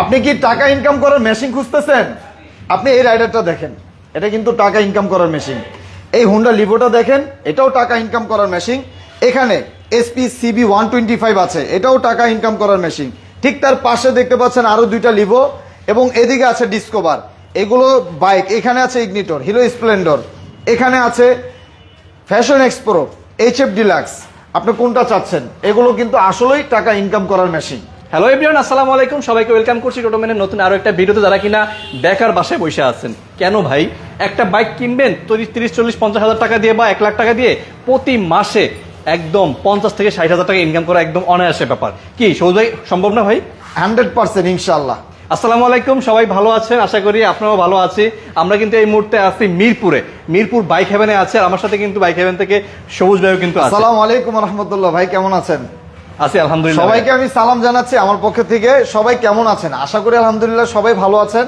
আপনি কি টাকা ইনকাম করার মেশিন খুঁজতেছেন? আপনি এই রাইডারটা দেখেন। এটা কিন্তু টাকা ইনকাম করার মেশিন এই হুন্ডা লিভোটা দেখেন, এটাও টাকা ইনকাম করার মেশিন এখানে SP CB one twenty five আছে, এটাও টাকা ইনকাম করার মেশিন ঠিক তার পাশে দেখতে পাচ্ছেন আরও দুইটা লিভো এবং এদিকে আছে ডিসকোভার এগুলো বাইক এখানে আছে ইগনিটর হিরো স্প্লেন্ডর এখানে আছে Passion Expro H F deluxe আপনি কোনটা চাচ্ছেন? এগুলো কিন্তু আসলেই টাকা ইনকাম করার মেশিন হ্যালো এভরিওয়ান আসসালামু আলাইকুম। সবাইকে ওয়েলকাম করছি টোটোমেনের নতুন আরও একটা ভিডিওতে। যারা কিনা বেকার বাসায় বসে আছেন কেন ভাই? একটা বাইক কিনবেন তিরিশ তিরিশ চল্লিশ পঞ্চাশ হাজার টাকা দিয়ে বা এক লাখ টাকা দিয়ে প্রতি মাসে একদম পঞ্চাশ থেকে ষাট হাজার টাকা ইনকাম করা একদম অনায়াসের ব্যাপার। কি সৌদ ভাই সম্ভব না ভাই? হান্ড্রেড পার্সেন্ট ইনশাল্লাহ আসসালামু আলাইকুম সবাই ভালো আছেন? আশা করি আপনারাও ভালো আছি। আমরা কিন্তু এই মুহূর্তে আছি মিরপুরে। মিরপুর বাইক হেভেনে আছে আর আমার সাথে কিন্তু বাইক হেভেন থেকে সবুজ ভাইও কিন্তু আছে। আসসালামু আলাইকুম রহমতুল্লাহ ভাই কেমন আছেন? আছি, আলহামদুলিল্লাহ সবাইকে আমি সালাম জানাচ্ছি আমার পক্ষ থেকে। সবাই কেমন আছেন? আশা করি আলহামদুলিল্লাহ সবাই ভালো আছেন।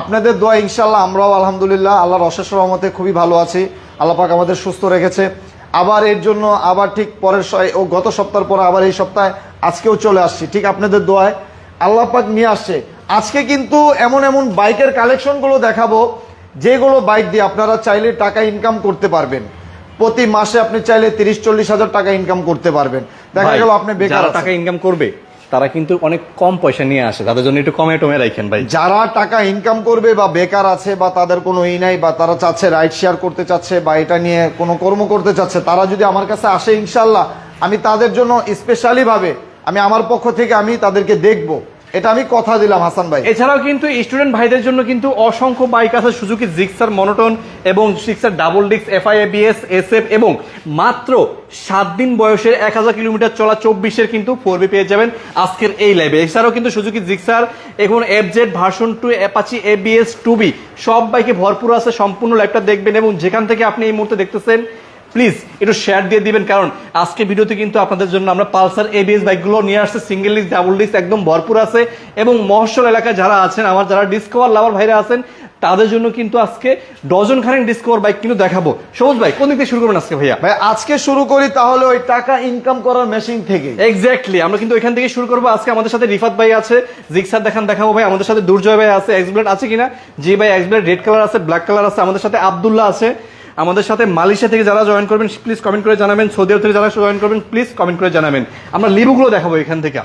আপনাদের দোয়া ইনশাল্লাহ আমরাও আলহামদুলিল্লাহ আল্লাহর অশেষ রহমতে খুবই ভালো আছি। আল্লাহ পাক আমাদের সুস্থ রেখেছে। আবার এর জন্য আবার ঠিক পরের ও গত সপ্তাহের পর আবার এই সপ্তাহে আজকেও চলে আসছি। ঠিক আপনাদের দোয়ায় আল্লাহ পাক নিয়ে আসছে। আজকে কিন্তু এমন এমন বাইকের কালেকশনগুলো দেখাবো, যেগুলো বাইক দিয়ে আপনারা চাইলে টাকা ইনকাম করতে পারবেন। প্রতি মাসে আপনি চাইলে তিরিশ চল্লিশ হাজার টাকা ইনকাম করতে পারবেন। দেখা গেল আপনি বেকার টাকা ইনকাম করবে তারা কিন্তু অনেক কম পয়সা নিয়ে আসে। তাদের জন্য একটু কমে টমে রাখেন ভাই। যারা টাকা ইনকাম করবে বা বেকার আছে বা তাদের কোনো ই নাই বা তারা চাচ্ছে রাইড শেয়ার করতে চাচ্ছে বা এটা নিয়ে কোনো কর্ম করতে চাচ্ছে তারা যদি আমার কাছে আসে ইনশাল্লাহ আমি তাদের জন্য স্পেশালি ভাবে আমি আমার পক্ষ থেকে আমি তাদেরকে দেখব। এটা আমি কথা দিলাম, হাসান ভাই। এছাড়াও কিন্তু স্টুডেন্ট ভাইদের জন্য কিন্তু অসংখ্য বাইক আছে সুজুকি জিক্সার মনোটন এবং সিক্সার ডাবল ডিক্স এফআই এবিএস এসএফ এবং মাত্র সাত দিন বয়সের এক হাজার কিলোমিটার চলা চব্বিশের কিন্তু ফোর পেয়ে যাবেন আজকের এই লাইভে এছাড়াও কিন্তু সুজুকি জিক্সার এখন F Z version two Apache ABS two B সব বাইকে ভরপুর আছে, সম্পূর্ণ লাইভটা দেখবেন এবং যেখান থেকে আপনি এই মুহূর্তে দেখতেছেন প্লিজ একটু শেয়ার দিয়ে দিবেন কারণ আজকে ভিডিওতে কিন্তু আপনাদের জন্য আমরা পালসার এবিএস বাইকগুলো নিয়ে আসছে সিঙ্গেল ডিস্ক ডাবল ডিস্ক একদম ভরপুর আছে। এবং মহস্বল এলাকায় যারা আছেন আমার যারা ডিসকভার লাভার ভাইরা আছেন তাদের জন্য কিন্তু আজকে ডজন খানেক ডিসকভার বাইক কিন্তু দেখাবো। সবুজ ভাই কোন দিক থেকে শুরু করবেন আজকে ভাইয়া? ভাই আজকে শুরু করি তাহলে ওই টাকা ইনকাম করার মেশিন থেকে। এক্স্যাক্টলি আমরা কিন্তু এখান থেকে শুরু করব। আজকে আমাদের সাথে রিফাত ভাই আছে জিক্সার দেখান দেখাবো ভাই আমাদের সাথে দুর্জয় ভাই আছে এক্সব্লেড আছে কিনা? জি ভাই এক্সব্লেড রেড কালার আছে ব্ল্যাক কালার আছে আমাদের সাথে আব্দুল্লাহ আছে। আমাদের সাথে মালয়েশিয়া থেকে যারা জয়েন করবেন প্লিজ কমেন্ট করে জানাবেন। সৌদি আরব থেকে যারা জয়েন করবেন প্লিজ কমেন্ট করে জানাবেন। আমরা লিবুগুলো দেখাবো এখান থেকে।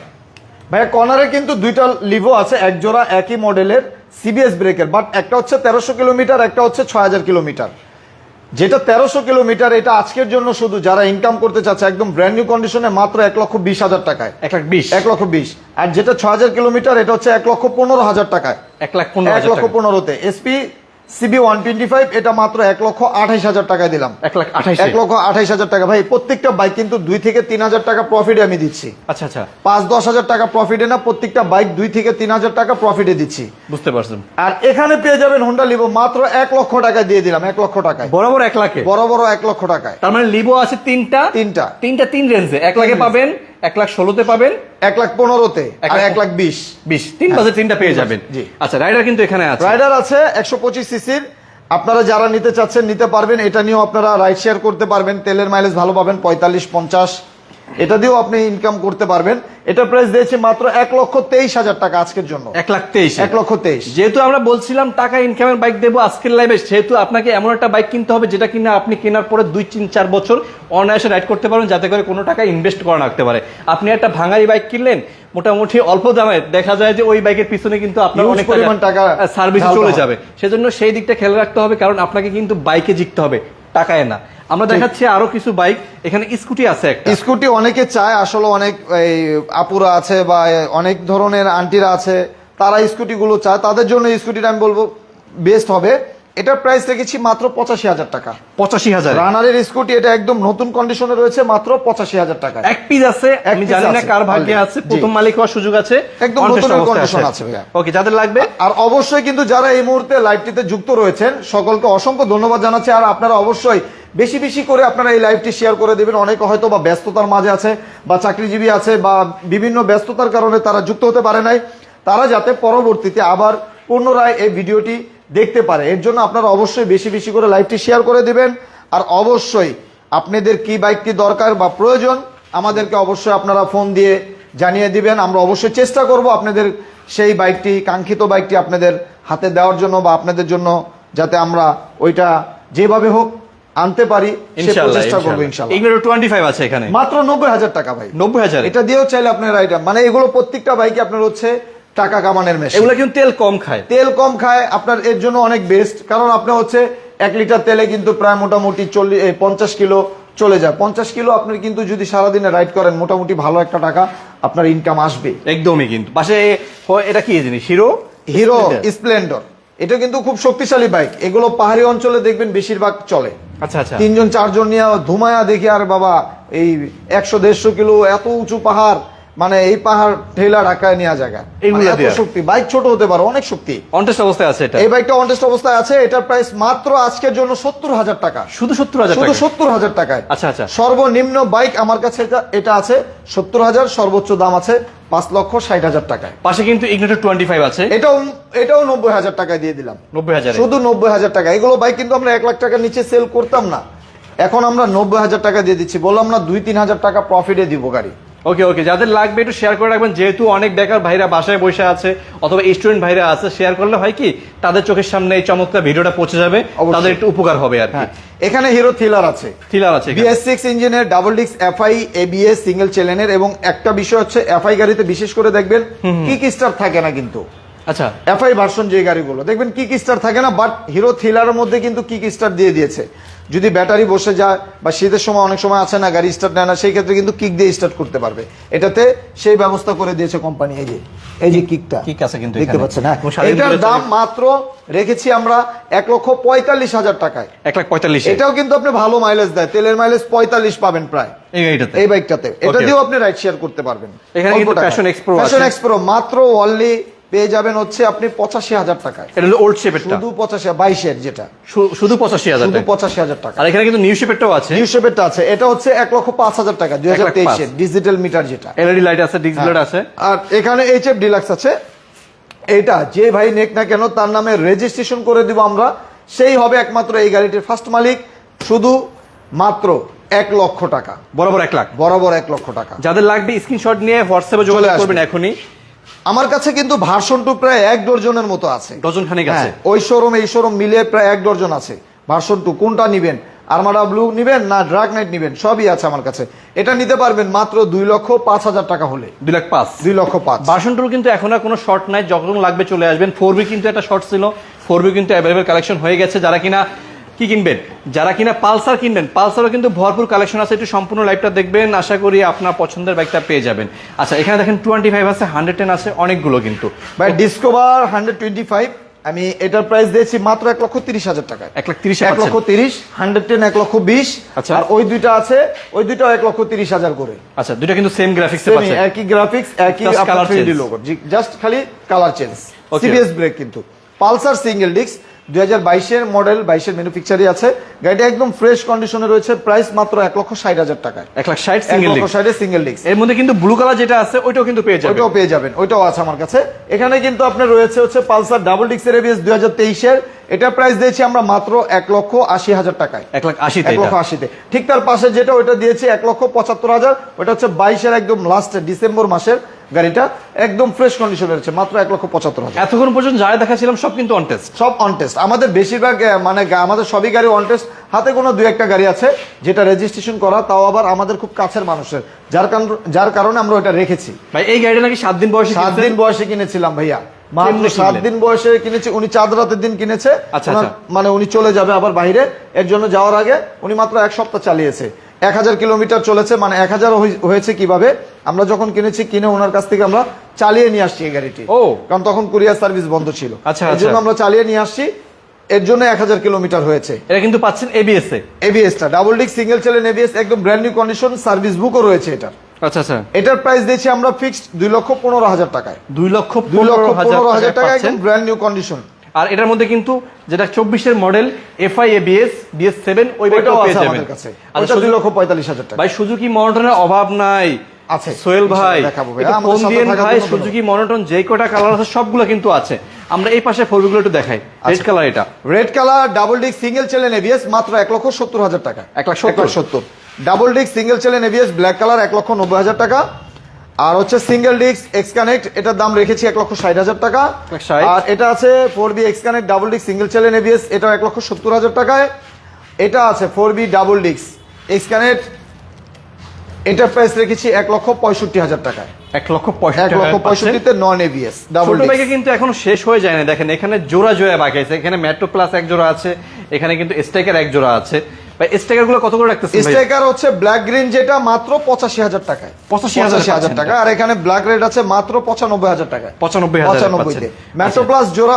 ভাইয়া কর্নারে কিন্তু দুইটা লিভো আছে এক জোড়া একই মডেলের সিবিএস ব্রেকের বাট একটা হচ্ছে তেরোশো কিলোমিটার একটা হচ্ছে ছয় হাজার কিলোমিটার। যেটা তেরোশো কিলোমিটার এটা আজকের জন্য শুধু যারা ইনকাম করতে চাচ্ছে একদম ব্র্যান্ড নিউ কন্ডিশনে মাত্র এক লক্ষ বিশ হাজার টাকায়। এক লাখ বিশ। এক লক্ষ বিশ। আর যেটা ছয় হাজার কিলোমিটার এটা হচ্ছে এক লক্ষ পনেরো হাজার টাকায়। এক লাখ পনেরো এক লক্ষ পনেরোতে। SP CB one twenty five এটা মাত্র এক লক্ষ আঠাইশ হাজার টাকায় দিলাম। এক লাখ আঠাইশ? এক লক্ষ আঠাইশ হাজার টাকা। ভাই প্রত্যেকটা বাইক কিন্তু দুই থেকে তিন হাজার টাকা প্রফিটে আমি দিচ্ছি। আচ্ছা আচ্ছা। পাঁচ দশ হাজার টাকা প্রফিটে না প্রত্যেকটা বাইক দুই থেকে তিন হাজার টাকা প্রফিটে দিচ্ছি। বুঝতে পারছেন আর এখানে পেয়ে যাবেন হোন্ডা লিভো মাত্র এক লক্ষ টাকা দিয়ে দিলাম এক লক্ষ টাকায়। বরাবর এক লাখে? বড় বড় এক লক্ষ টাকায়। তার মানে লিবো আছে তিনটা? তিনটা। তিনটা তিন রেঞ্জে এক লাখে পাবেন এক লাখ ষোলোতে পাবেন এক লাখ পনেরোতে এক আর লাখ এক লাখ বিশ। বিশ। তিন বাজে তিনটা পেয়ে যাবেন। জি। আচ্ছা রাইডার কিন্তু এখানে আছে। রাইডার আছে একশো পঁচিশ সিসির আপনারা যারা নিতে চাচ্ছেন নিতে পারবেন। এটা নিয়েও আপনারা রাইড শেয়ার করতে পারবেন। তেলের মাইলেজ ভালো পাবেন পঁয়তাল্লিশ পঞ্চাশ। এটা দিয়েও আপনি ইনকাম করতে পারবেন। এটা প্রাইস দিয়েছে মাত্র এক লক্ষ তেইশ হাজার টাকা আজকের জন্য। এক লাখ তেইশ এক লক্ষ তেইশ। যেহেতু আমরা বলছিলাম টাকা ইনকামের বাইক দেবো আজকের লাইভে সেহেতু আপনাকে এমন একটা বাইক কিনতে হবে যেটা কিনা আপনি কেনার পরে দুই তিন চার বছর অনায়াসে রাইড করতে পারেন যাতে করে কোনো টাকা ইনভেস্ট করা রাখতে পারে। আপনি একটা ভাঙারি বাইক কিনলেন মোটামুটি অল্প দামে দেখা যায় যে ওই বাইকের পিছনে কিন্তু আপনার অনেক পরিমাণ টাকা সার্ভিস চলে যাবে। সেজন্য সেই দিকটা খেয়াল রাখতে হবে কারণ আপনাকে কিন্তু বাইকে জিততে হবে। টাকায় না আমরা দেখাচ্ছি আরও কিছু বাইক। এখানে স্কুটি আছে একটা। স্কুটি অনেকে চায় আসলে অনেক এই আপুরা আছে বা অনেক ধরনের আন্টিরা আছে তারা স্কুটি গুলো চায়। তাদের জন্য স্কুটিটা আমি বলব বেস্ট হবে। এটার প্রাইস রেখেছি মাত্র পঁচাশি হাজার টাকা। পঁচাশি হাজার। রানারের স্কুটি এটা একদম নতুন কন্ডিশনে রয়েছে মাত্র পঁচাশি হাজার টাকা। এক পিস আছে আমি জানি না কার ভাগ্যে আছে প্রথম মালিক হওয়ার সুযোগ আছে একদম অবস্থায় condition আছে। ওকে যাদের লাগবে? আর অবশ্যই কিন্তু যারা এই মুহূর্তে লাইভটিতে যুক্ত রয়েছেন সকলকে অসংখ্য ধন্যবাদ জানাচ্ছি। আর আপনারা অবশ্যই বেশি বেশি করে আপনারা এই লাইভটি শেয়ার করে দেবেন। অনেকে হয়তো বা ব্যস্ততার মাঝে আছে বা চাকরিজীবী আছে বা বিভিন্ন ব্যস্ততার কারণে তারা যুক্ত হতে পারে নাই। তারা যাতে পরবর্তীতে আবার পুনরায় এই ভিডিওটি দেখতে পারে। এর জন্য আপনারা অবশ্যই বেশি বেশি করে লাইভটি শেয়ার করে দিবেন। আর অবশ্যই আপনাদের কি বাইকটি দরকার বা প্রয়োজন আমাদেরকে অবশ্যই আপনারা ফোন দিয়ে জানিয়ে দিবেন। আমরা অবশ্যই চেষ্টা করব আপনাদের সেই বাইকটি কাঙ্ক্ষিত বাইকটি আপনাদের হাতে দেওয়ার জন্য বা আপনাদের জন্য যাতে আমরা ওইটা যেভাবে হোক আনতে পারি চেষ্টা করব ইনশাল্লাহ। এগুলো টোয়েন্টি ফাইভ আছে এখানে। মাত্র নব্বই হাজার টাকা ভাই। নব্বই হাজার। এটা দিয়েও চাইলে আপনার আইটেম মানে এগুলো প্রত্যেকটা বাইকে আপনার হচ্ছে টাকা কামানের মেশিন এগুলো কিন্তু তেল কম খায়। তেল কম খায় আপনার এর জন্য অনেক বেস্ট কারণ আপনার হচ্ছে এক লিটার তেলে কিন্তু প্রায় মোটামুটি চল্লিশ পঞ্চাশ কিলো চলে যায়। পঞ্চাশ কিলো আপনি কিন্তু যদি সারাদিনে রাইড করেন মোটামুটি ভালো একটা টাকা আপনার ইনকাম আসবে। একদমই কিন্তু। পাশে এটা কি জিনিস? হিরো হিরো স্প্লেন্ডর এটা কিন্তু খুব শক্তিশালী বাইক এগুলো পাহাড়ি অঞ্চলে দেখবেন বেশিরভাগ চলে। আচ্ছা আচ্ছা। তিনজন চারজন নিয়ে ধুমায়া দেখি আর বাবা এই একশো দেড়শো কিলো এত উঁচু পাহাড় মানে এই পাহাড় ঠেলা ঢাকায় নেওয়া জায়গা। মানে এত শক্তি বাইক ছোট হতে পারে অনেক শক্তি। অনটেস্ট অবস্থায় আছে এটা। এই বাইকটা অনটেস্ট অবস্থায় আছে এটার প্রাইস মাত্র আজকের জন্য সত্তর হাজার টাকা। শুধু সত্তর হাজার শুধু সত্তর হাজার টাকায়। আচ্ছা, আচ্ছা। সর্বনিম্ন বাইক আমার কাছে এটা এটা আছে সত্তর হাজার সর্বোচ্চ দাম আছে পাঁচ লক্ষ ষাট হাজার টাকায়। পাশে কিন্তু ইগনেটর টোয়েন্টি ফাইভ আছে। এটাও এটাও নব্বই হাজার টাকায় দিয়ে দিলাম। নব্বই হাজার। শুধু নব্বই হাজার টাকা। এগুলো বাইক কিন্তু আমরা এক লাখ টাকার নিচে সেল করতাম না। এখন আমরা নব্বই হাজার টাকা দিয়ে দিচ্ছি। বললাম না দুই তিন হাজার টাকা প্রফিটে দিব গাড়ি। ওকে ওকে যাদের লাগবে একটু শেয়ার করে রাখবেন। যেহেতু অনেক বেকার ভাইরা বাসায় বসে আছে অথবা স্টুডেন্ট ভাইরা আছে শেয়ার করলে হয় কি তাদের চোখের সামনে এই চমৎকার ভিডিওটা পৌঁছে যাবে। তাদের একটু উপকার হবে আর কি। হ্যাঁ এখানে হিরো থ্রিলার আছে। থ্রিলার আছে। বিএস সিক্স ইঞ্জিনের ডাবল ডিক্স এফআই এবিএস সিঙ্গেল চেলেনের এবং একটা বিষয় হচ্ছে এফআই গাড়িতে বিশেষ করে দেখবেন কি স্টার থাকে না কিন্তু। আচ্ছা। এফআই ভার্সন যে গাড়িগুলো দেখবেন কিক স্টার থাকে না বাট হিরো থ্রিলারের মধ্যে কিন্তু কিক স্টার দিয়ে দিয়েছে। যদি ব্যাটারি বসে যায় বা শীতের সময় অনেক সময় আছে না গাড়ি স্টার্ট নেয় না সেই ক্ষেত্রে কিন্তু কিক দিয়ে স্টার্ট করতে পারবে। এটাতে সেই ব্যবস্থা করে দিয়েছে কোম্পানি এই যে এই যে কিকটা কিক আছে কিন্তু দেখতে পাচ্ছেন হ্যাঁ। এটার দাম মাত্র রেখেছি আমরা এক লক্ষ পঁয়তাল্লিশ হাজার টাকায়। এক লাখ পঁয়তাল্লিশ। এটাও কিন্তু আপনি ভালো মাইলেজ দেয় তেলের মাইলেজ পঁয়তাল্লিশ পাবেন প্রায়। এই গাড়িটাতে। এই বাইকটাতে এটা দিয়েও আপনি রাইড শেয়ার করতে পারবেন। এখানে কিন্তু এক্সপ্রো মাত্র অনলি পেয়ে যাবেন হচ্ছে আপনি পঁচাশি হাজার টাকায়। এটা হলো ওল্ড শেপেরটা শুধু পঁচাশি বাইশের যেটা। শুধু পঁচাশি হাজার শুধু পঁচাশি হাজার টাকা। আর এখানে কিন্তু নিউ শেপেরটাও আছে। নিউ শেপেরটা আছে। এটা হচ্ছে এক লক্ষ পাঁচ হাজার টাকা দুই হাজার। তেইশের ডিজিটাল মিটার যেটা। এলইডি লাইট আছে ডিস্ক ব্লেড আছে। আর এখানে এইচ এফ ডিলাক্স আছে। এটা যে ভাই নেক না কেন তার নামে রেজিস্ট্রেশন করে দিব আমরা। সেই হবে একমাত্র এই গাড়িটির ফার্স্ট মালিক। শুধু মাত্র এক লক্ষ টাকা। বরাবর এক লাখ। বরাবর এক লক্ষ টাকা। যাদের লাগবে স্ক্রিনশট নিয়ে হোয়াটসঅ্যাপে যোগাযোগ। করবেন এখনই। আমার কাছে কিন্তু ভার্সন টু প্রায় এক ডজনের মতো আছে। ডজন খানিক আছে? হ্যাঁ, ওই শোরুম এই শোরুম মিলিয়ে প্রায় এক ডজন আছে। ভার্সন টু কোনটা নিবেন? আর্মাডা ব্লু নিবেন না ড্রাগ নাইট নিবেন? সবই আছে আমার কাছে। এটা নিতে পারবেন মাত্র দুই লক্ষ পাঁচ হাজার টাকা হলে। দুই লাখ পাঁচ? দুই লক্ষ পাঁচ। ভার্সন টুর কিন্তু এখন আর কোনো শর্ট নাই। যখন লাগবে চলে আসবেন। ফোর বি কিন্তু একটা শর্ট ছিল। ফোর বি কিন্তু অ্যাভেলেবেল কালেকশন হয়ে গেছে। যারা কিনা কি কিনবেন? যারা কিনা পালসার কিনবেন পালসারও কিন্তু ভরপুর কালেকশন আছে একটু সম্পূর্ণ লাইভটা দেখবেন। আশা করি আপনার পছন্দের বাইকটা পেয়ে যাবেন। আচ্ছা এখানে দেখেন টোয়েন্টি ফাইভ আছে হান্ড্রেড টেন আছে অনেকগুলো কিন্তু। ভাই ডিসকভার হান্ড্রেড টোয়েন্টি ফাইভ আমি এটার প্রাইস দিয়েছি মাত্র এক লক্ষ তিরিশ হাজার টাকা এক লাখ তিরিশ এক লক্ষ তিরিশ হান্ড্রেড টেন এক লক্ষ বিশ আচ্ছা। আর ওই দুইটা আছে ওই দুইটা এক লক্ষ তিরিশ হাজার করে। আচ্ছা দুইটা কিন্তু সেম গ্রাফিক্স একই গ্রাফিক্স একই color জাস্ট খালি কালার চেঞ্জ. সিবিএস ব্রেক কিন্তু। পালসার সিঙ্গেল ডিস্ক দুই হাজার বাইশের মডেল বাইশের ম্যানুফ্যাকচারই আছে। গাড়িটা একদম ফ্রেশ কন্ডিশনে রয়েছে প্রাইস মাত্র এক লক্ষ ষাট হাজার টাকা এক লাখ ষাট সিঙ্গেল লক্ষ ষাটের সিঙ্গেল ডিস্ক এর মধ্যে কিন্তু ব্লু কালার যেটা আছে ওইটাও কিন্তু পেয়ে যাবেন। ওইটাও পেয়ে যাবেন ওইটাও আছে আমার কাছে। এখানে কিন্তু আপনার রয়েছে হচ্ছে পালসার ডাবল ডিস্কের এবিএস দুই হাজার তেইশের। এটা প্রাইস দিয়েছি আমরা মাত্র এক লক্ষ আশি হাজার টাকায়। এক লাখ আশিতে এক লক্ষ আশিতে। ঠিক তার পাশে যেটা ওইটা দিয়েছি এক লক্ষ পঁচাত্তর হাজার ওটা হচ্ছে বাইশের একদম লাস্ট ডিসেম্বর মাসের গাড়িটা একদম ফ্রেশ কন্ডিশনে রয়েছে মাত্র এক লক্ষ পঁচাত্তর হাজার। এতক্ষণ পর্যন্ত যারা দেখাছিলাম সব কিন্তু অন টেস্ট সব অন টেস্ট আমাদের বেশিরভাগ মানে আমাদের সবই গাড়ি অন টেস্ট হাতে কোনো দুই একটা গাড়ি আছে যেটা রেজিস্ট্রেশন করা তাও আবার আমাদের খুব কাছের মানুষের। যার কারণ যার কারণে আমরা ওটা রেখেছি। ভাই এই গাড়িটা নাকি সাত দিন বয়সে সাত দিন বয়সে কিনেছিলাম ভাইয়া। সাত দিন বয়সে কিনেছে উনি চাঁদ রাতের দিন কিনেছে। আচ্ছা, আচ্ছা। মানে উনি চলে যাবে আবার বাইরে। এর জন্য যাওয়ার আগে উনি মাত্র এক সপ্তাহ চালিয়েছে। এক হাজার কিলোমিটার চলেছে মানে এক হাজার হয়েছে কীভাবে? আমরা যখন কিনেছি কিনে ওনার কাছ থেকে আমরা চালিয়ে নিয়ে আসছি এই গাড়িটি। ও। কারণ তখন কুরিয়ার সার্ভিস বন্ধ ছিল। আচ্ছা, এর জন্য। আমরা চালিয়ে নিয়ে আসছি। এর জন্য এক হাজার কিলোমিটার হয়েছে। এটা কিন্তু পাচ্ছেন এবিএস এ এবিএসটা ডাবল ডিক সিঙ্গেল চেলেন এবিএস একদম ব্র্যান্ড নিউ কন্ডিশন সার্ভিস বুকও রয়েছে এটার। আচ্ছা আচ্ছা। এটার প্রাইস দিয়েছি আমরা ফিক্সড দুই লক্ষ পনেরো হাজার টাকায়। দুই লক্ষ দুই লক্ষ পনেরো হাজার টাকা একদম ব্র্যান্ড নিউ কন্ডিশন আর এটার মধ্যে কিন্তু যেটা চব্বিশের model FI ABS BS seven ওই বাইকটাও পেয়ে যাবেন। ওইটা দুই লক্ষ পঁয়তাল্লিশ হাজার টাকা। ভাই সুজুকি মনোটনের অভাব নাই। আছে। সোহেল ভাই ইনশাআল্লাহ দেখাবো ভাই। সুজুকি মনোটন যে কটা কালার আছে সবগুলো কিন্তু আছে। আমরা এই পাশে ফোরগুলো একটু দেখাই। রেড আচ্ছা। কালার এটা। Red colour double disc single চেলেন ABS মাত্র এক লক্ষ সত্তর হাজার টাকা। এক লাখ সত্তর। সত্তর। ডাবল ডিস্ক সিঙ্গেল চেলেন এবিএস ব্ল্যাক কালার এক লক্ষ নব্বই হাজার টাকা। আর হচ্ছে সিঙ্গেল ডিস্ক এক্স কানেক্ট এটার দাম রেখেছি এক লক্ষ ষাট হাজার টাকা। আর এটা আছে four V X connect double disc single channel ABS এটা এক লক্ষ সত্তর হাজার টাকায়। এটা আছে four V double disc X connect এটার প্রাইস রেখেছি এক লক্ষ পঁয়ষট্টি হাজার টাকায়। এক লক্ষ এক লক্ষ। পঁয়ষট্টিতে নন এবিএস ডাবল বাইকে কিন্তু এখনও শেষ হয়ে যায় না। দেখেন এখানে জোড়া জোড়া বাইক আছে। এখানে মেট্রো প্লাস এক জোড়া আছে এখানে কিন্তু স্ট্রাইকার এক জোড়া আছে। ভাই স্ট্রাইকারগুলো কত করে রাখতেছেন ভাই স্ট্রাইকার হচ্ছে ব্ল্যাক গ্রিন যেটা মাত্র পঁচাশি হাজার টাকায়। 85,000 টাকা। আর এখানে ব্ল্যাক রেড আছে মাত্র টাকায়। মেট্রো প্লাস জোড়া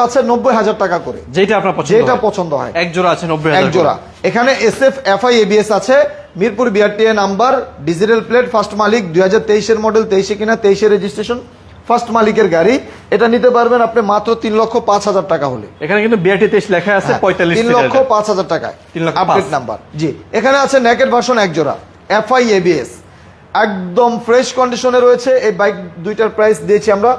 টাকা করে। যেটা আপনার পছন্দ যেটা পছন্দ হয়। এক জোড়া আছে নব্বই এক হাজার জোড়া এখানে এস এফআই এবিএস আছে। Mirpur BRTA number digital plate first মালিক দুই হাজার তেইশের মডেল তেইশে কিনা তেইশে রেজিস্ট্রেশন ফার্স্ট মালিকের গাড়ি এটা নিতে পারবেন আপনি মাত্র তিন লক্ষ পাঁচ হাজার টাকা হলে। এখানে কিন্তু বিআরটি তেইশ লেখা আছে পঁয়তাল্লিশ তিন লক্ষ পাঁচ হাজার টাকায়। তিন লক্ষ আপডেট নাম্বার জি। এখানে আছে নেকেট ভার্সন এক জোড়া এফআই এবিএস একদম ফ্রেশ কন্ডিশনে রয়েছে এই বাইক দুইটার প্রাইস দিয়েছি আমরা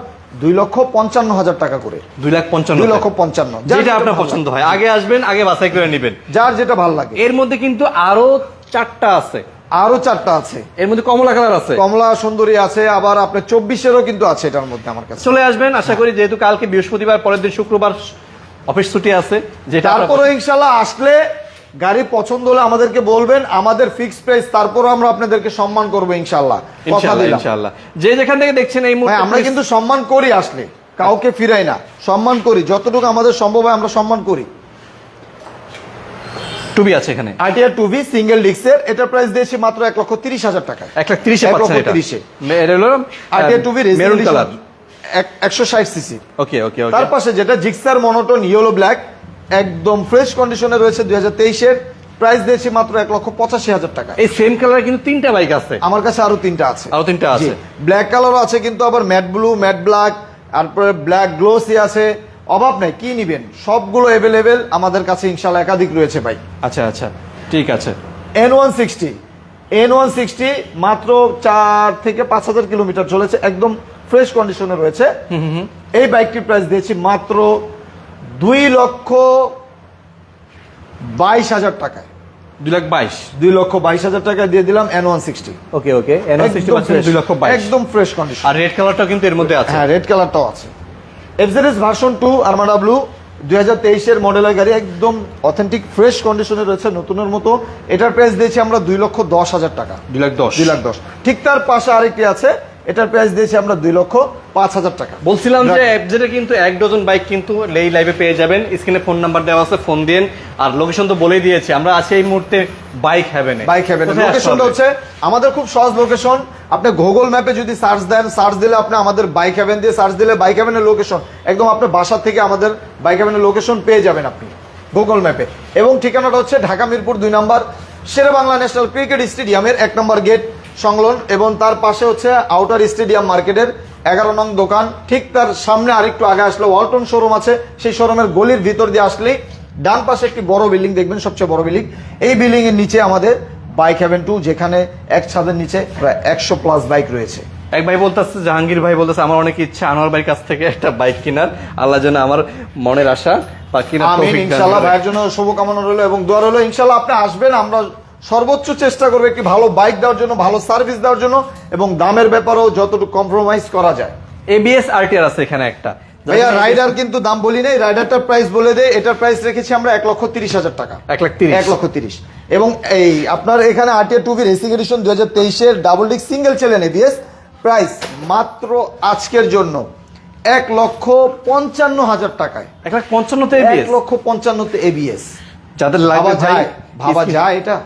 দুই লক্ষ পঞ্চান্ন হাজার টাকা করে। দুই লাখ পঞ্চান্ন দুই লক্ষ পঞ্চান্ন। যেটা যেটা আপনার পছন্দ হয় আগে আসবেন আগে বাছাই করে নেবেন। যার যেটা ভালো লাগে। এর মধ্যে কিন্তু আরও চারটা আছে। আরও চারটা আছে। এর মধ্যে কমলা কালার আছে। কমলা সুন্দরী আছে আবার আপনার চব্বিশেরও কিন্তু আছে এটার মধ্যে আমার কাছে। চলে আসবেন আশা করি যেহেতু কালকে বৃহস্পতিবার পরের দিন শুক্রবার অফিস ছুটি আছে যেটা তারপরে ইনশাল্লাহ আসলে গাড়ি পছন্দ হলে আমাদেরকে বলবেন আমাদের ফিক্স প্রাইস তারপরে আমরা আপনাদেরকে সম্মান করব ইনশাল্লাহ দিলাম। যে যেখান থেকে দেখছেন এই মুহূর্তে আমরা কিন্তু সম্মান করি আসলে কাউকে ফিরাই না। সম্মান করি যতটুকু আমাদের সম্ভব হয় আমরা সম্মান করি। টুবি আছে এখানে। আরটিআর টু ভি সিঙ্গেল ডিক্সের এটার প্রাইস দিয়েছি মাত্র এক লক্ষ তিরিশ হাজার টাকা এক লাখ তিরিশে পাচ্ছেন এটা। তিরিশে। মে- এটা হলো আরটিআর টু মেরুন কালার একশো ষাট সিসি ওকে ওকে ওকে তার পাশে যেটা জিক্সার মনোটন ইয়েলো ব্ল্যাক একদম ফ্রেশ কন্ডিশনে রয়েছে দুই হাজার তেইশের। প্রাইস দিয়েছি মাত্র এক লক্ষ পঁচাশি হাজার টাকা। এই সেম কালার কিন্তু তিনটা বাইক আছে। আমার কাছে আরও তিনটা আছে। আরও তিনটা আছে। ব্ল্যাক কালারও আছে কিন্তু আবার ম্যাট ব্লু ম্যাট ব্ল্যাক তারপরে ব্ল্যাক গ্লোসি আছে। অভাব নাই কি নিবেন? সবগুলো এভেলেবেল আমাদের কাছে ইনশাল্লাহ একাধিক রয়েছে ভাই। আচ্ছা আচ্ছা ঠিক আছে। N one sixty N one sixty মাত্র চার থেকে পাঁচ হাজার কিলোমিটার চলেছে একদম ফ্রেশ কন্ডিশনে রয়েছে। এই বাইকটির প্রাইস দিয়েছি মাত্র দুই লক্ষ বাইশ হাজার টাকায়। দুই লাখ বাইশ। দুই লক্ষ বাইশ হাজার টাকা দিয়ে দিলাম N one sixty okay okay দুই লক্ষ একদম ফ্রেশ কন্ডিশন আর রেড কালারটাও কিন্তু এর মধ্যে আছে। হ্যাঁ রেড কালারটাও আছে। FZS version two Armada blue দুই হাজার তেইশের মডেলের গাড়ি একদম অথেন্টিক ফ্রেশ কন্ডিশনে রয়েছে নতুনের মতো। এটার প্রাইস দিয়েছি আমরা দুই লক্ষ দশ হাজার টাকা। দুই লাখ দশ। দুই লাখ দশ। ঠিক তার পাশে আরেকটি আছে এটার প্রাইস দিয়েছি আমরা দুই লক্ষ পাঁচ হাজার টাকা। বলছিলাম যে এফজেডে কিন্তু এক ডজন বাইক কিন্তু এই লাইভে পেয়ে যাবেন। স্ক্রিনে ফোন নাম্বার দেওয়া আছে ফোন দিন। আর লোকেশন তো বলেই দিয়েছি আমরা আছি এই মুহূর্তে বাইক হ্যাভেনে বাইক হ্যাভেন লোকেশনটা হচ্ছে আমাদের খুব সহজ লোকেশন আপনি গুগল ম্যাপে যদি সার্চ দেন সার্চ দিলে আপনি আমাদের বাইক হ্যাভেন দিয়ে সার্চ দিলে বাইক হ্যাভেনের লোকেশন একদম আপনার বাসা থেকে আমাদের বাইক হ্যাভেনের লোকেশন পেয়ে যাবেন আপনি গুগল ম্যাপে এবং ঠিকানাটা হচ্ছে ঢাকা মিরপুর দুই নম্বর শেরে বাংলা ন্যাশনাল ক্রিকেট স্টেডিয়ামের এক নম্বর গেট সংলগ্ন এবং তার পাশে হচ্ছে আউটার স্টেডিয়াম মার্কেটের এগারো নং দোকান। ঠিক তার সামনে আরেকটু আগে আসলে ওয়ালটন শোরুম আছে। সেই শোরুমের গলির ভিতর দিয়ে আসলেই ডান পাশে একটি বড় বিল্ডিং দেখবেন সবচেয়ে বড় বিল্ডিং। এই বিল্ডিং এর নিচে আমাদের বাইক হ্যাভেন টু যেখানে এক ছাদের নিচে প্রায় একশো প্লাস বাইক রয়েছে। এক ভাই বলতেছে জাহাঙ্গীর ভাই বলতেছে আমার অনেক ইচ্ছা আনোয়ার ভাইয়ের কাছ থেকে একটা বাইক কেনার। আল্লাহ যেন আমার মনের আশা বা কেনার আমিন তৌফিক দান ইনশাল্লাহ ভাইয়ের জন্য শুভকামনা রইল এবং দোয়া রইল। ইনশাল্লাহ আপনি আসবেন আমরা সর্বোচ্চ চেষ্টা করবে একটি ভালো বাইক দেওয়ার জন্য ভালো সার্ভিস দেওয়ার জন্য এবং দামের ব্যাপারেও যতটুকু কম্প্রোমাইজ করা যায়। এবিএস আরটিআর আছে এখানে একটা। ভাইয়া রাইডার কিন্তু দাম বলি নাই রাইডারটার প্রাইস বলে দেয় এটার প্রাইস রেখেছি আমরা এক লক্ষ তিরিশ হাজার টাকা। এক লাখ তিরিশ। এক লক্ষ তিরিশ। এবং এই আপনার এখানে RTR two V racing edition দুই হাজার তেইশের double disc single channel ABS price মাত্র আজকের জন্য এক লক্ষ পঞ্চান্ন হাজার টাকায়। এক লাখ পঞ্চান্নতে এক লক্ষ পঞ্চান্নতে এবিএস যাদের ভাবা ভাই যায় ভাবা যায় এটা।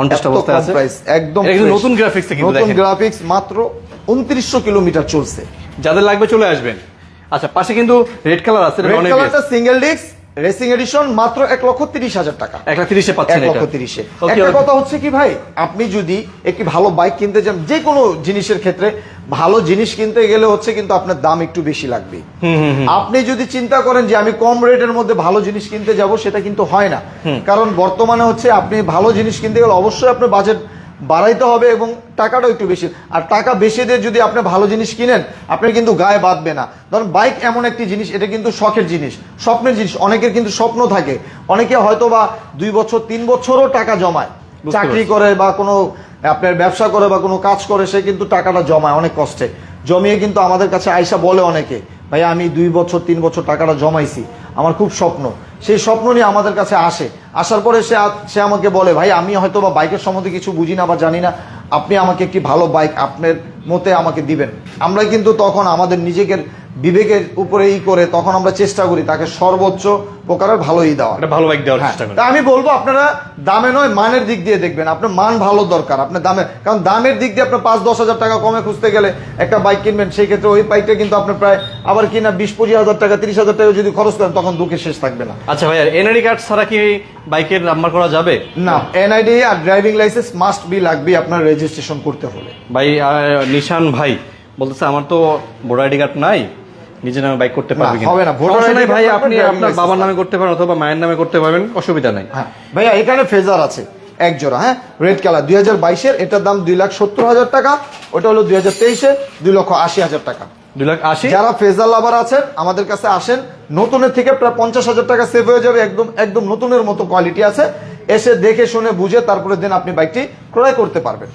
অনটেস্ট অবস্থায় আছে। প্রাইস একদম। নতুন গ্রাফিক্স কিন্তু নতুন গ্রাফিক্স মাত্র উনত্রিশশো কিলোমিটার চলছে। যাদের লাগবে চলে আসবেন। আচ্ছা পাশে কিন্তু রেড কালার আছে রেড কালারটা সিঙ্গেল ডিস্ক রেসিং এডিশন মাত্র এক লক্ষ তিরিশ হাজার টাকা। এক লাখ তিরিশে পাচ্ছেন এক লক্ষ তিরিশে। একটা কথা হচ্ছে কি ভাই আপনি যদি একটি ভালো বাইক কিনতে চান যে কোনো জিনিসের ক্ষেত্রে ভালো জিনিস কিনতে গেলে হচ্ছে কিন্তু আপনার দাম একটু বেশি লাগবে। আপনি যদি চিন্তা করেন যে আমি কম রেটের মধ্যে ভালো জিনিস কিনতে যাব সেটা কিন্তু হয় না। কারণ বর্তমানে হচ্ছে আপনি ভালো জিনিস কিনতে গেলে অবশ্যই আপনার বাজেট বাড়াইতে হবে এবং টাকাটাও একটু বেশি। আর টাকা বেশি দিয়ে যদি আপনি ভালো জিনিস কিনেন আপনার কিন্তু গায়ে বাঁধবে না। ধরুন বাইক এমন একটি জিনিস এটা কিন্তু শখের জিনিস স্বপ্নের জিনিস অনেকের কিন্তু স্বপ্ন থাকে। অনেকে হয়তো বা দুই বছর তিন বছরও টাকা জমায়। চাকরি করে বা কোনো আপনার ব্যবসা করে বা কোনো কাজ করে সে কিন্তু টাকাটা জমায় অনেক কষ্টে। জমিয়ে কিন্তু আমাদের কাছে আয়সা বলে অনেকে ভাই আমি দুই বছর তিন বছর টাকাটা জমাইছি। আমার খুব স্বপ্ন। সেই স্বপ্ন নিয়ে আমাদের কাছে আসে। আসার পরে সে সে আমাকে বলে, ভাই, আমি হয়তো বা বাইকের সম্বন্ধে কিছু বুঝি না বা জানি না। আপনি আমাকে একটি ভালো বাইক আপনার মতে আমাকে দিবেন। আমরা কিন্তু তখন আমাদের নিজেকে বিবেকের উপরে ই করে তখন আমরা চেষ্টা করি তাকে সর্বোচ্চ প্রকারের ভালোই দেওয়া একটা ভালো বাইক দেওয়ার হ্যাঁ, চেষ্টা করেন তা আমি বলব আপনারা দামে নয় মানের দিক দিয়ে দেখবেন। আপনার মান ভালো দরকার। আপনার দামে কারণ দামের দিক দিয়ে আপনার পাঁচ দশ হাজার টাকা কমে খুঁজতে গেলে একটা বাইক কিনবেন সেই ক্ষেত্রে ওই বাইকটা কিন্তু আপনার প্রায় আবার কিনা বিশ পঁচিশ হাজার টাকা তিরিশ হাজার টাকা যদি খরচ করেন তখন দুঃখে শেষ থাকবে না। আচ্ছা ভাই আর এনআইডি কার্ড ছাড়া কি বাইকের নাম্বার করা যাবে? না এনআইডি আর ড্রাইভিং লাইসেন্স মাস্ট বি লাগবে আপনার রেজিস্ট্রেশন করতে হলে। ভাই নিশান ভাই বলতেছে আমার তো ভোটার আইডি কার্ড নাই। নিজের নামে বাইক করতে পারবে হবে না, ভোটার নাই ভাই আপনি আপনার বাবার নামে করতে পারেন অথবা মায়ের নামে করতে পারবেন অসুবিধা নাই। হ্যাঁ ভাইয়া এখানে ফেজার আছে এক জোড়া হ্যাঁ? রেড কালার দুই হাজার বাইশের এটার দাম দুই লাখ সত্তর হাজার টাকা ওটা হলো দুই হাজার তেইশে দুই লক্ষ আশি হাজার টাকা। দুই লাখ আশি? যারা ফেজার লাভার আছেন আমাদের কাছে আসেন নতুনের থেকে প্রায় পঞ্চাশ হাজার টাকা সেভ হয়ে যাবে একদম একদম নতুনের মতো কোয়ালিটি আছে। এসে দেখে শুনে বুঝে তারপরে দিন আপনি বাইকটি ক্রয় করতে পারবেন।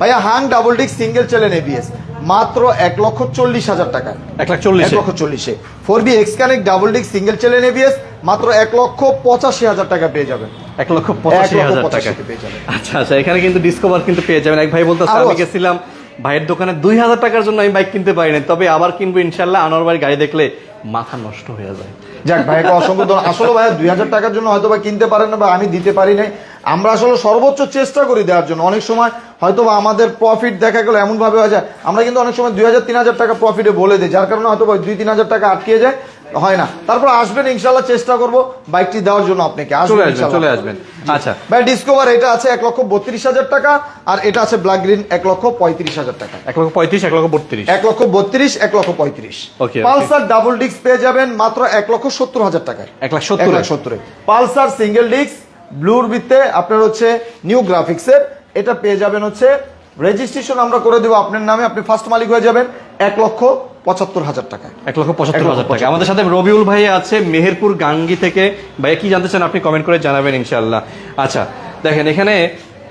ভাইয়া হাং ডাবল ডিক সিঙ্গেল চেলেন এবিএস মাত্র এক লক্ষ চল্লিশ হাজার টাকায় এক লাখ চল্লিশ। লক্ষ চল্লিশে। Four V X connect double disc single চেলেন ABS মাত্র এক লক্ষ পঁচাশি হাজার টাকা পেয়ে যাবেন। এক লক্ষ পঁচাশি হাজার টাকা। আচ্ছা আচ্ছা এখানে কিন্তু ডিসকভার কিন্তু পেয়ে যাবেন। এক ভাই বলতেছে আরও আমি গেছিলাম ভাইয়ের দোকানে দুই হাজার টাকার জন্য আমি বাইক কিনতে পারি নাই তবে আবার কিনবো ইনশাল্লাহ আনোয়ার বাড়ি গাড়ি দেখলে মাথা নষ্ট হয়ে যায়। যাক ভাইকে অসংখ্য আসলে ভাইয়া দুই হাজার টাকার জন্য হয়তো বা কিনতে পারেন না বা আমি দিতে পারি নাই। আমরা আসলে সর্বোচ্চ চেষ্টা করি দেওয়ার জন্য। অনেক সময় হয়তো বা আমাদের প্রফিট দেখা গেল এমন ভাবে হয়ে যায়। আমরা কিন্তু অনেক সময় দুই হাজার তিন হাজার টাকা প্রফিটে বলে দিই যার কারণে হয়তো দুই তিন হাজার টাকা আটকে যায় হয় না। তারপর আসবেন ইনশাল্লাহ চেষ্টা করব বাইকটি দেওয়ার জন্য আপনাকে। চলে আসবেন চলে আসবেন। আচ্ছা। ভাই ডিসকভার এটা আছে এক লক্ষ বত্রিশ হাজার টাকা আর এটা আছে ব্ল্যাক গ্রিন এক লক্ষ পঁয়ত্রিশ হাজার টাকা। এক লক্ষ পঁয়ত্রিশ এক লক্ষ বত্রিশ। এক লক্ষ বত্রিশ এক লক্ষ পঁয়ত্রিশ. পালসার ডাবল ডিস্ক পেয়ে যাবেন মাত্র এক লক্ষ সত্তর হাজার টাকায়। এক লাখ সত্তর। সত্তরে। পালসার সিঙ্গেল ডিস্ক ব্লুর ভিত্তে আপনার হচ্ছে নিউ গ্রাফিক্সের এটা পেয়ে যাবেন হচ্ছে রেজিস্ট্রেশন আমরা করে দেবো আপনার নামে আপনি ফার্স্ট মালিক হয়ে যাবেন এক লক্ষ পঁচাত্তর হাজার টাকা এক লক্ষ পঁচাত্তর হাজার টাকা। আমাদের সাথে রবিউল ভাই আছে মেহেরপুর গাঙ্গি থেকে। ভাইয়া কি জানতে চান আপনি কমেন্ট করে জানাবেন ইনশাল্লাহ আচ্ছা দেখেন এখানে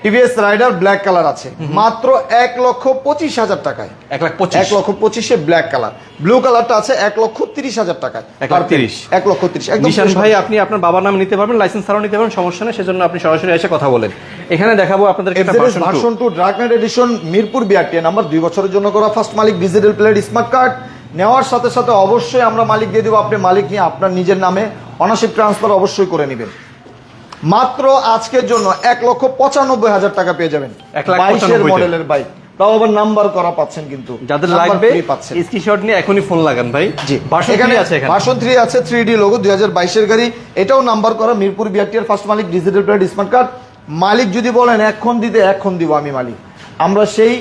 টিভিএস রাইডার ব্ল্যাক কালার আছে। মাত্র এক লক্ষ পঁচিশ হাজার টাকায়। এক লাখ পঁচিশ। এক লক্ষ পঁচিশে ব্ল্যাক কালার ব্লু কালারটা আছে এক লক্ষ তিরিশ হাজার টাকায়। এক লাখ তিরিশ। এক লক্ষ তিরিশ। নিশান ভাই আপনি আপনার বাবার নামে নিতে পারবেন লাইসেন্স ছাড়াও নিতে পারবেন সমস্যা নেই সেজন্য আপনি সরাসরি এসে কথা বলেন। এখানে দেখাবো two। Version two dark knight edition Mirpur BRT number দুই বছরের জন্য করা ফার্স্ট মালিক ডিজিটাল প্লেট স্মার্ট কার্ড নেওয়ার সাথে সাথে অবশ্যই আমরা মালিক দিয়ে দেবো আপনি মালিক নিয়ে আপনার নিজের নামে অনারশিপ ট্রান্সফার অবশ্যই করে নেবেন। মাত্র আজকের জন্য এক লক্ষ পঁচানব্বই হাজার টাকা পেয়ে যাবেন। বাইশের মডেলের বাইক তাও আবার নাম্বার করা পাচ্ছেন কিন্তু। যাদের লাগবে স্ক্রিনশট নিয়ে এখনই ফোন লাগান ভাই। জি। এখানে আছে এখানে। ভার্সন লোগো দুই হাজার বাইশের গাড়ি। এটাও নাম্বার করা মিরপুর বিআরটিআর ফার্স্ট মালিক ডিজিটাল প্লেট স্মার্ট কার্ড মালিক যদি বলেন এখন দিতে এখন দিব আমি মালিক। আমরা সেই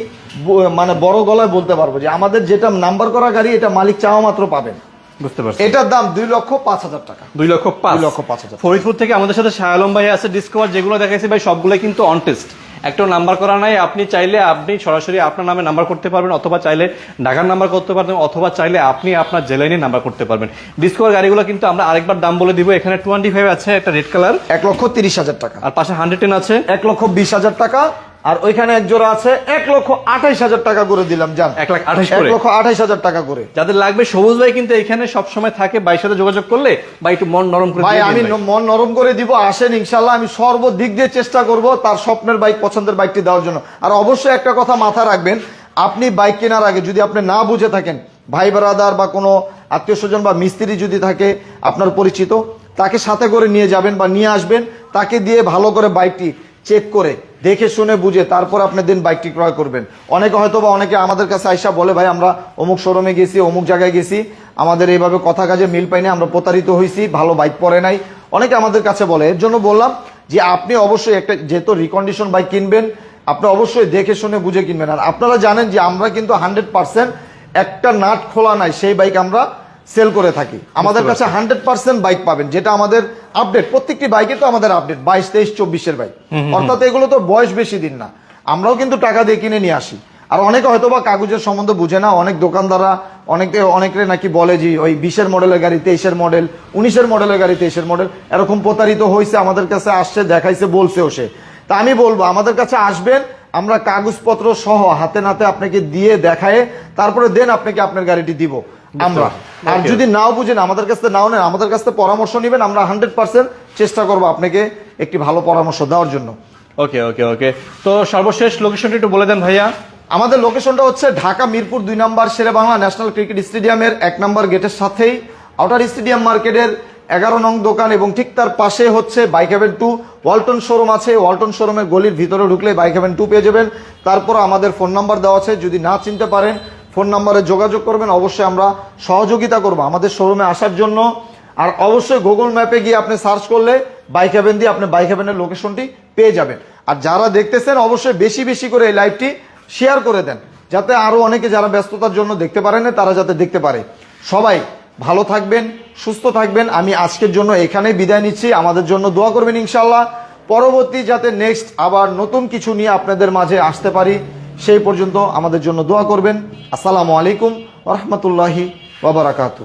মানে বড় গলায় বলতে পারব যে আমাদের যেটা নাম্বার করা গাড়ি এটা মালিক চাওয়া মাত্র পাবেন। বুঝতে পারছি। এটার দাম দুই লক্ষ পাঁচ হাজার টাকা। দুই লক্ষ পাঁচ। লক্ষ পাঁচ হাজার। ফরিদপুর থেকে আমাদের সাথে শায়ালম ভাই আছে ডিসকভার যেগুলো দেখাইছি ভাই সবগুলো কিন্তু অন টেস্ট একটা নাম্বার করা নাই আপনি চাইলে আপনি সরাসরি আপনার নামে নাম্বার করতে পারবেন অথবা চাইলে ঢাকার নাম্বার করতে পারবেন অথবা চাইলে আপনি আপনার জেলায় নিয়ে নাম্বার করতে পারবেন। ডিসকভার গাড়িগুলো কিন্তু আমরা আরেকবার দাম বলে দিব। এখানে টোয়েন্টি ফাইভ আছে একটা রেড কালার এক লক্ষ তিরিশ হাজার টাকা। আর পাশে হান্ড্রেড টেন আছে। এক লক্ষ বিশ হাজার টাকা। আর ওইখানে এক জোড়া আছে এক লক্ষ আঠাইশ হাজার টাকা করে দিলাম যান এক লাখ আঠাশ এক লক্ষ আঠাইশ হাজার টাকা করে। যাদের লাগবে সবুজ ভাই কিন্তু এখানে সবসময় থাকে ভাইয়ের সাথে যোগাযোগ করলে বা একটু মন নরম করে ভাই আমি মন নরম করে দিব আসেন ইনশাল্লাহ আমি সর্বদিক দিয়ে চেষ্টা করব তার স্বপ্নের বাইক পছন্দের বাইকটি দেওয়ার জন্য। আর অবশ্যই একটা কথা মাথা রাখবেন আপনি বাইক কেনার আগে যদি আপনি না বুঝে থাকেন ভাই ব্রাদার বা কোনো আত্মীয় স্বজন বা মিস্ত্রি যদি থাকে আপনার পরিচিত তাকে সাথে করে নিয়ে যাবেন বা নিয়ে আসবেন তাকে দিয়ে ভালো করে বাইকটি চেক করে, দেখে শুনে বুঝে, তারপর আপনি দিন বাইকটি ক্রয় করবেন। অনেকে হয়তো বা অনেকে আমাদের কাছে আইসা বলে, ভাই, আমরা অমুক শোরুমে গেছি, অমুক জায়গায় গেছি, আমাদের এইভাবে কথা কাজে মিল পাইনি আমরা প্রতারিত হয়েছি ভালো বাইক পরে নাই। অনেকে আমাদের কাছে বলে, এর জন্য বললাম যে আপনি অবশ্যই একটা, যেহেতু রিকন্ডিশন বাইক কিনবেন, আপনি অবশ্যই দেখে শুনে বুঝে কিনবেন। আর আপনারা জানেন যে আমরা কিন্তু হান্ড্রেড পার্সেন্ট একটা নাট খোলা নাই, সেই বাইক আমরা সেল করে থাকি। আমাদের কাছে হান্ড্রেড পার্সেন্ট বাইক পাবেন যেটা আমাদের আপডেট। প্রত্যেকটি বাইকে তো আমাদের আপডেট বাইশ তেইশ চব্বিশের বাইক। অর্থাৎ এগুলো তো বয়স বেশি দিন না। আমরাও কিন্তু টাকা দিয়ে কিনে নিয়ে আসি। আর অনেকে হয়তো বা কাগজের সম্বন্ধে বুঝে না অনেক দোকানদাররা অনেকে অনেকে নাকি বলে যে ওই বিশের মডেলের গাড়ি তেইশের মডেল উনিশের মডেলের গাড়ি তেইশের মডেল। এরকম প্রতারিত হয়েছে আমাদের কাছে আসছে দেখাইছে বলছেও সে। তা আমি বলব আমাদের কাছে আসবেন আমরা কাগজপত্র সহ হাতে নাতে আপনাকে দিয়ে দেখায় তারপরে দেন আপনাকে আপনার গাড়িটি দিব। আমরা। আর যদি নাও বুঝেন আমাদের কাছে নাও নেন আমাদের কাছে পরামর্শ নেবেন আমরা হান্ড্রেড পার্সেন্ট চেষ্টা করব আপনাকে একটি ভালো পরামর্শ দেওয়ার জন্য। ওকে ওকে ওকে তো সর্বশেষ লোকেশনটা একটু বলে দেন ভাইয়া। আমাদের লোকেশনটা হচ্ছে ঢাকা মিরপুর দুই number Shere Bangla national cricket স্টেডিয়ামের এক নম্বর গেটের সাথেই। আউটার স্টেডিয়াম মার্কেটের এগারো নং দোকান এবং ঠিক তার পাশে হচ্ছে Bike Haven two Walton showroom আছে ওয়ালটন শোরুমের গলির ভিতরে ঢুকলে বাইক হেভেন টু পেয়ে যাবেন। তারপর আমাদের ফোন নাম্বার দেওয়া আছে যদি না চিনতে পারেন ফোন নাম্বারে যোগাযোগ করবেন, অবশ্যই আমরা সহযোগিতা করব আমাদের শোরুমে আসার জন্য। আর অবশ্যই গুগল ম্যাপে গিয়ে আপনি সার্চ করলে বাইক হেভেন দিয়ে আপনি বাইক হেভেনের লোকেশনটি পেয়ে যাবেন। আর যারা দেখতেছেন, অবশ্যই বেশি বেশি করে এই লাইভটি শেয়ার করে দেন, যাতে আরও অনেকে যারা ব্যস্ততার জন্য দেখতে পারেন না, তারা যাতে দেখতে পারে। সবাই ভালো থাকবেন, সুস্থ থাকবেন। আমি আজকের জন্য এখানেই বিদায় নিচ্ছি। আমাদের জন্য দোয়া করবেন ইনশাল্লাহ পরবর্তী যাতে নেক্সট আবার নতুন কিছু নিয়ে আপনাদের মাঝে আসতে পারি সেই পর্যন্ত আমাদের জন্য দোয়া করবেন। আসসালামু আলাইকুম রহমতুল্লাহি ওবরাকাতু